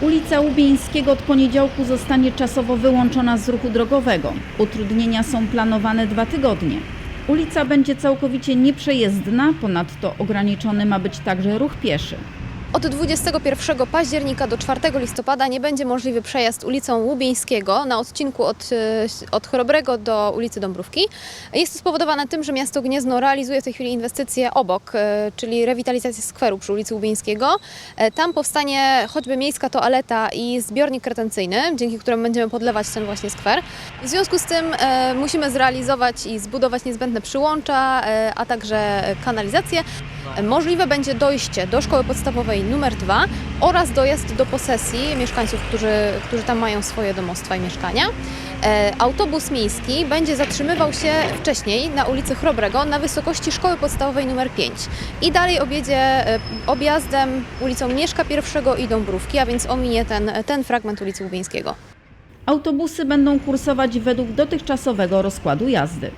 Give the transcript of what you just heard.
Ulica Łubieńskiego od poniedziałku zostanie czasowo wyłączona z ruchu drogowego. Utrudnienia są planowane dwa tygodnie. Ulica będzie całkowicie nieprzejezdna, ponadto ograniczony ma być także ruch pieszy. Od 21 października do 4 listopada nie będzie możliwy przejazd ulicą Łubieńskiego na odcinku od, e, od Chorobrego do ulicy Dąbrówki. Jest to spowodowane tym, że miasto Gniezno realizuje w tej chwili inwestycje obok, e, czyli rewitalizację skweru przy ulicy Łubieńskiego. E, Tam powstanie choćby miejska toaleta i zbiornik retencyjny, dzięki któremu będziemy podlewać ten właśnie skwer. W związku z tym musimy zrealizować i zbudować niezbędne przyłącza, a także kanalizację. Możliwe będzie dojście do szkoły podstawowej numer 2 oraz dojazd do posesji mieszkańców, którzy, którzy tam mają swoje domostwa i mieszkania. E, Autobus miejski będzie zatrzymywał się wcześniej na ulicy Chrobrego na wysokości szkoły podstawowej numer 5 i dalej objedzie e, objazdem ulicą Mieszka I i Dąbrówki, a więc ominie ten, ten fragment ulicy Łubieńskiego. Autobusy będą kursować według dotychczasowego rozkładu jazdy.